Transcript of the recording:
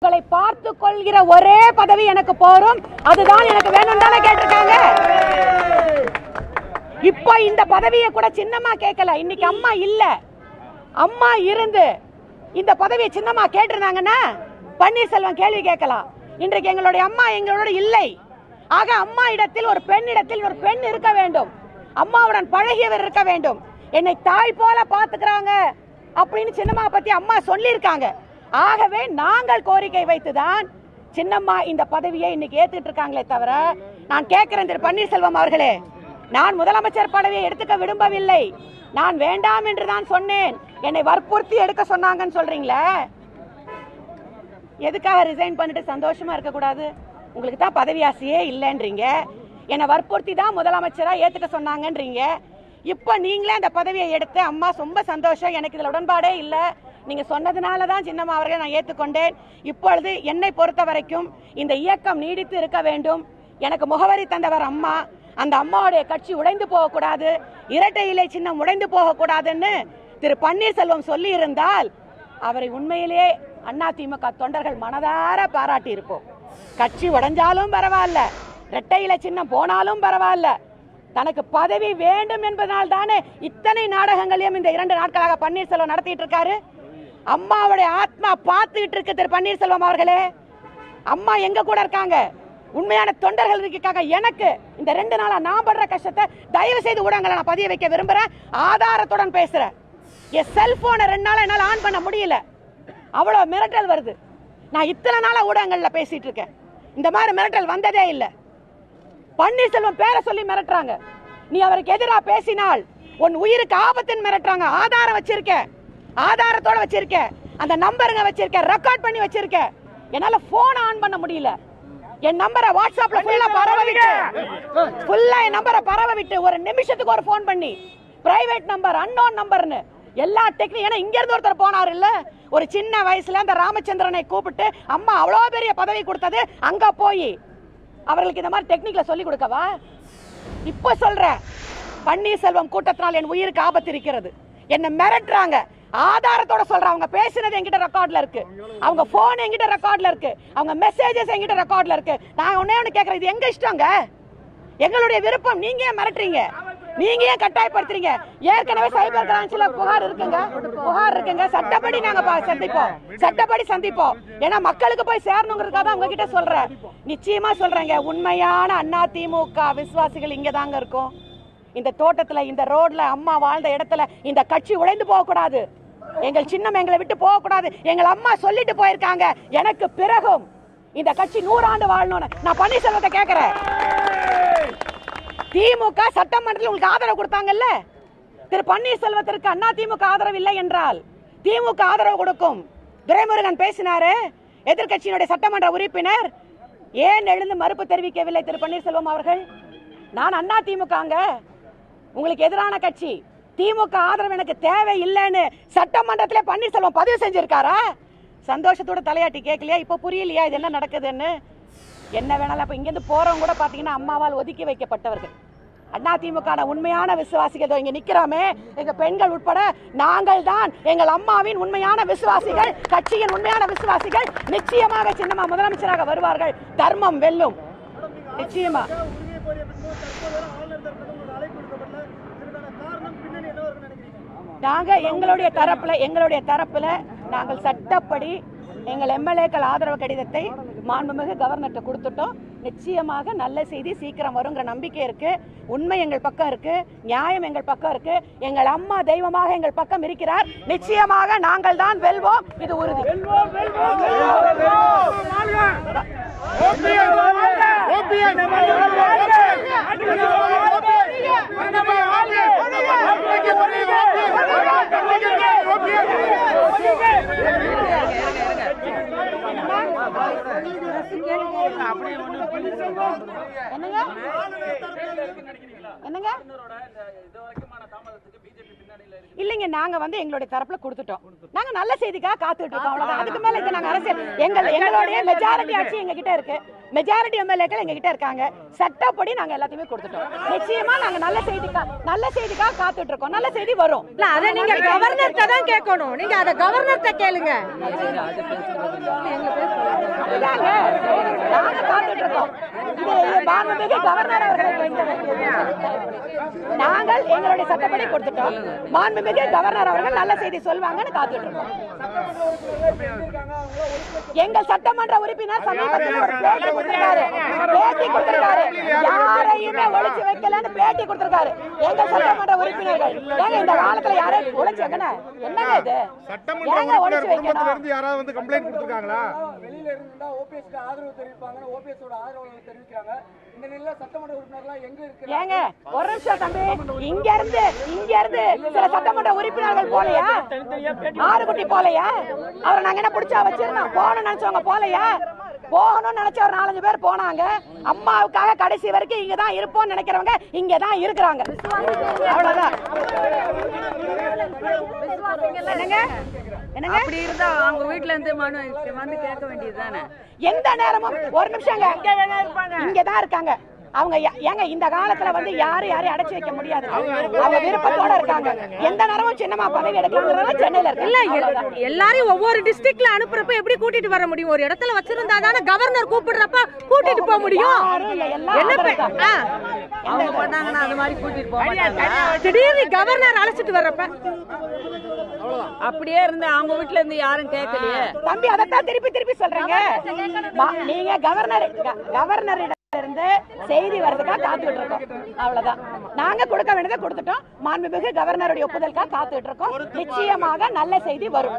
உங்களை பார்த்து கொள்கிற ஒரே பதவி எனக்கு போரும் அதுதான் எனக்கு வேணும் தானே கேட்டிருக்காங்க. இப்போ இந்த பதவியை கூட சின்னம்மா கேட்கல. இன்னைக்கு அம்மா இல்ல. அம்மா இருந்து இந்த பதவியை சின்னம்மா கேட்டிருந்தாங்கன்னா பன்னீர்செல்வம் கேள்வி கேட்கலாம். இன்றைக்கு எங்களுடைய அம்மா எங்களோட இல்லை. ஆக அம்மா இடத்தில் ஒரு பெண் இடத்தில் ஒரு பெண் இருக்க வேண்டும். அம்மாவுடன் பழகியவர் இருக்க வேண்டும். என்னை தாய் போல பாத்துக்கிறாங்க அப்படின்னு சின்னம்மா பத்தி அம்மா சொல்லியிருக்காங்க. ஆகவே நாங்கள் கோரிக்கை வைத்துதான் சின்னம்மா இந்த பதவியை இன்னைக்கு ஏத்துட்டு இருக்காங்களே தவிர நான் கேட்கிறேன் திரு பன்னீர்செல்வம் அவர்களே நான் முதலமைச்சர் பதவியை எடுத்துக்க விரும்பவில்லை. நான் வேண்டாம் என்று தான் சொன்னேன். என்னை வற்புறுத்தி எடுக்க சொன்னாங்கன்னு சொல்றீங்களே? எதுக்காக ரிசைன் பண்ணிட்டு சந்தோஷமா இருக்க கூடாது உங்களுக்கு தான் பதவி ஆசையே இல்லைன்றீங்க. என்னை வற்புறுத்தி தான் முதலமைச்சராக ஏற்றுக்க சொன்னாங்கன்றீங்க. இப்போ நீங்களே அந்த பதவியை எடுத்து அம்மா ரொம்ப சந்தோஷம். எனக்கு இதில் உடன்பாடே இல்லை. நீங்க சொன்னதுனால தான் சின்னம்மா அவர்களை நான் ஏற்றுக்கொண்டேன் இப்பொழுது என்னை பொறுத்த வரைக்கும் இந்த இயக்கம் நீடித்து இருக்க வேண்டும். எனக்கு முகவரி தந்தவர் அம்மா. அந்த அம்மாவுடைய கட்சி உடைந்து போகக்கூடாது. இரட்டை இலை சின்னம் உடைந்து போகக்கூடாதுன்னு திரு பன்னீர்செல்வம் சொல்லி இருந்தால் அவரை உண்மையிலேயே அண்ணா திமுக தொண்டர்கள் மனதார பாராட்டி இருப்போம் கட்சி உடைஞ்சாலும் பரவாயில்ல. இரட்டை இலை சின்னம் போனாலும் பரவாயில்ல. தனக்கு பதவி வேண்டும் என்பதனால் தானே இத்தனை நாடகங்களையும் இந்த இரண்டு நாட்களாக பன்னீர்செல்வம் நடத்திட்டு இருக்காரு? அம்மாவுடைய ஆத்மா பார்த்துக்கிட்டு இருக்கு திரு பன்னீர்செல்வம் அவர்களே. அம்மா எங்க கூட இருக்காங்க? உண்மையான தொண்டர்கள் இருக்காங்க எனக்கு இந்த ரெண்டு நாளா நான் படுற கஷ்டத்தை தயவு செய்து ஊடகங்களை நான் பதிய வைக்க விரும்புறேன். ஆதாரத்துடன் பேசுறேன். என் செல்போனை ரெண்டு நாளா என்னால் ஆன் பண்ண முடியல. அவ்வளோ மிரட்டல் வருது. நான் இத்தனை நாளாக ஊடகங்களில் பேசிட்டு இருக்கேன். இந்த மாதிரி மிரட்டல் வந்ததே இல்லை. பன்னீர்செல்வம் பேரை சொல்லி மிரட்டுறாங்க. நீ அவருக்கு எதிராக பேசினால் உன் உயிருக்கு ஆபத்துன்னு மிரட்டுறாங்க. ஆதாரம் வச்சிருக்கேன். ஆதாரத்தோட வச்சிருக்க. அந்த நம்பருங்க வச்சிருக்க. ரெக்கார்ட் பண்ணி வச்சிருக்க. என்னால போன் ஆன் பண்ண முடியல. என் நம்பரை வாட்ஸ்அப்ல ஃபுல்லா பரவ விட்டு ஃபுல்லா என் நம்பரை பரவ விட்டு ஒரு நிமிஷத்துக்கு ஒரு ஃபோன் பண்ணி. பிரைவேட் நம்பர் அன்னோன் நம்பர்னு எல்லா டெக்னிக் ஏன்னா இங்க இருந்து ஒருத்தர் போனாரு இல்ல? ஒரு சின்ன வயசுல அந்த ராமச்சந்திரனை கூப்பிட்டு அம்மா அவ்வளோ பெரிய பதவி கொடுத்தது அங்க போய். அவர்களுக்கு இந்த மாதிரி டெக்னிக்ல சொல்லி கொடுக்கவா? இப்ப சொல்றேன். பன்னீர்செல்வம் கூட்டத்தினால் என் உயிருக்கு ஆபத்து இருக்கிறது. என்ன மிரட்டுறாங்க. ஆதாரத்தோட சொல்றேன். அவங்க பேசினது என்கிட்ட ரெக்கார்ட்ல இருக்கு. அவங்க போன் என்கிட்ட ரெக்கார்ட்ல இருக்கு. அவங்க மெசேஜஸ் என்கிட்ட ரெக்கார்ட்ல இருக்கு. நான் ஒன்னே ஒண்ணு கேக்குறேன். இது எங்க இஷ்டங்க? எங்களுடைய விருப்பம். நீங்க ஏன் மிரட்டுறீங்க? நீங்க ஏன் கட்டாயப்படுத்துறீங்க? ஏற்கனவே சைபர் கிரான்ஸ்ல புகார் இருக்குங்க. புகார் இருக்குங்க. சட்டப்படி நாங்க பா- சந்திப்போம். சட்டப்படி சந்திப்போம். ஏன்னா மக்களுக்கு போய் சேரணுங்கிறதுக்காக தான் உங்ககிட்ட சொல்றேன். நிச்சயமா சொல்றேங்க. உண்மையான அண்ணா திமுக விசுவாசிகள் இங்க தாங்க இருக்கும். இந்த தோட்டத்துல இந்த ரோட்ல அம்மா வாழ்ந்த இடத்துல இந்த கட்சி உடைந்து போகக்கூடாது. எங்கள் சின்னம் எங்களை விட்டு போகக்கூடாது. எங்கள் அம்மா சொல்லிட்டு போயிருக்காங்க. எனக்கு பிறகும் இந்த கட்சி நூறாண்டு வாழணும்னு. நான் பன்னீர்செல்வத்தை கேக்குறேன் திமுக சட்டமன்றத்தில் உங்களுக்கு ஆதரவு கொடுத்தாங்கல்ல? திரு பன்னீர்செல்வத்திற்கு அண்ணா திமுக ஆதரவு இல்லை என்றால் திமுக ஆதரவு கொடுக்கும். துரைமுருகன் பேசினாரு. எதிர்க்கட்சியினுடைய சட்டமன்ற உறுப்பினர். ஏன் எழுந்து மறுப்பு தெரிவிக்கவில்லை திரு பன்னீர்செல்வம் அவர்கள்? நான் அண்ணா திமுகங்க. உங்களுக்கு எதிரான கட்சி. திமுக ஆதரவு எனக்கு தேவை இல்லைன்னு சட்டமன்றத்திலே பன்னீர்செல்வம் பதிவு செஞ்சிருக்காரா? சந்தோஷத்தோட தலையாட்டி கேட்கலையா? இப்போ புரியலையா இது என்ன நடக்குதுன்னு? என்ன வேணாலும் அப்போ இங்கேருந்து போகிறவங்க கூட பார்த்தீங்கன்னா அம்மாவால் ஒதுக்கி வைக்கப்பட்டவர்கள். அண்ணா திமுக உண்மையான விசுவாசிகள் இதோ இங்க நிக்கிறோமே. எங்க பெண்கள் உட்பட நாங்கள் தான் எங்கள் அம்மாவின் உண்மையான விசுவாசிகள் கட்சியின் உண்மையான விசுவாசிகள். நிச்சயமாக சின்னமா முதலமைச்சராக வருவார்கள். தர்மம் வெல்லும். நிச்சயமா. நாங்க எங்களுடைய தரப்புல எங்களுடைய தரப்புல நாங்கள் சட்டப்படி எங்கள் எம்எல்ஏக்கள் ஆதரவு கடிதத்தை மாண்புமிகு கவர்னர்கிட்ட கொடுத்துட்டோம். நிச்சயமாக நல்ல செய்தி சீக்கிரம் வருங்கிற நம்பிக்கை இருக்கு. உண்மை எங்கள் பக்கம் இருக்கு. நியாயம் எங்கள் பக்கம் இருக்கு. எங்கள் அம்மா தெய்வமாக எங்கள் பக்கம் இருக்கிறார். நிச்சயமாக நாங்கள் தான் வெல்வோம். இது உறுதி. என்னங்க? இல்லைங்க நாங்க வந்து எங்களுடைய தரப்புல கொடுத்துட்டோம். நாங்க நல்ல செய்திக்காக காத்துட்டு இருக்கோம் அவ்வளவுதான். அதுக்கு மேல இது நாங்க அரசியல் எங்கள் எங்களுடைய மெஜாரிட்டி ஆட்சி எங்க கிட்ட இருக்கு. மெஜாரிட்டி எம்எல்ஏக்கள் எங்க கிட்ட இருக்காங்க. சட்டப்படி நாங்க எல்லாத்தையுமே கொடுத்துட்டோம். நிச்சயமா நாங்க நல்ல செய்திக்கா நல்ல செய்திக்காக காத்துட்டு இருக்கோம் நல்ல செய்தி வரும். இல்ல அத நீங்க கவர்னர்ட்ட தான் கேட்கணும். நீங்க அத கவர்னர்ட்ட கேளுங்க. நாங்க காத்துட்டு இருக்கோம் மாண்புமிகு கவர்னர் அவர்களை வைக்க வேண்டியது. நாங்கள் எங்களுடைய சட்டப்படி கொடுத்துட்டோம். மாண்புமிகு கவர்னர் அவர்கள் நல்ல செய்தி சொல்வாங்கன்னு காத்துட்டு இருக்கோம் எங்கள் சட்டமன்ற உறுப்பினர் சமீபத்தில் ஒரு கொடுத்திருக்காரு. பேட்டி கொடுத்திருக்காரு. யாரையுமே ஒளிச்சு வைக்கலன்னு பேட்டி கொடுத்திருக்காரு. எங்க சட்டமன்ற உறுப்பினர்கள்? ஏங்க இந்த காலத்துல யாரையும் ஒளிச்சு வைக்கணும் என்னங்க இது? சட்டமன்ற ஏங்க குடும்பத்துல வைக்கணும்? இருந்து யாராவது வந்து கம்ப்ளைண்ட் கொடுத்துருக்காங்களா? வெளியில இருந்தா ஓபிஎஸ்க்கு ஆதரவு தெரிவிப்பாங்கன்னு ஓபிஎஸோட ஆதரவு தெரிவிக்கிறாங்க. இந்த நிலையில சட்டமன்ற உறுப்பினர்லாம் எங்க இருக்கு ஏங்க ஒரு நிமிஷம் தம்பி. இங்க இருந்து இங்க இருந்து சில சட்டமன்ற உறுப்பினர்கள் போலையா? ஆறுகுட்டி போலையா? அவரை நாங்க என்ன பிடிச்சா வச்சிருந்தோம்? போகணும்னு நினைச்சவங்க போலையா? போகணும்னு நினைச்ச ஒரு நாலஞ்சு பேர் போனாங்க. அம்மாவுக்காக கடைசி வரைக்கும் இங்க தான் இருப்போம்னு நினைக்கிறவங்க இங்க தான் இருக்கிறாங்க. அவ்வளவுதான். என்னங்க? என்னங்க? அப்படி இருந்தா அவங்க வீட்ல இருந்து மனு வந்து கேட்க வேண்டியது தானே எந்த நேரமும் ஒரு நிமிஷங்க. இங்க தான் இருக்காங்க. அவங்க ஏங்க இந்த காலத்துல வந்து யாரும் யாரையும் அடைச்சு வைக்க முடியாது. அவங்க விருப்பத்தோட இருக்காங்க. எந்த நேரமும் சின்னமா பதவி எடுக்கலாம் சென்னையில இல்ல எல்- எல்லாரையும் ஒவ்வொரு டிஸ்ட்ரிக்ட்ல அனுப்புறப்ப எப்படி கூட்டிட்டு வர முடியும்? ஒரு இடத்துல வச்சிருந்தா தானே கவர்னர் கூப்பிடுறப்ப கூட்டிட்டு போக முடியும். என்ன பண்ணாங்கன்னா அது மாதிரி கூட்டிட்டு போக திடீர்னு கவர்னர் அழைச்சிட்டு வர்றப்ப. அப்படியே இருந்து அவங்க வீட்ல இருந்து யாரும் கேட்கலையே. தம்பி அதைத்தான் திருப்பி திருப்பி சொல்றேங்க. நீங்க கவர்னர் க- வந்து செய்தி வர்றதுக்காக காத்துட்டு இருக்கோம். அவ்வளவுதான். நாங்க கொடுக்க வேண்டியதை கொடுத்துட்டோம். மாண்புமிகு கவர்னருடைய ஒப்புதலுக்காக காத்துட்டு இருக்கோம். நிச்சயமாக நல்ல செய்தி வரும்.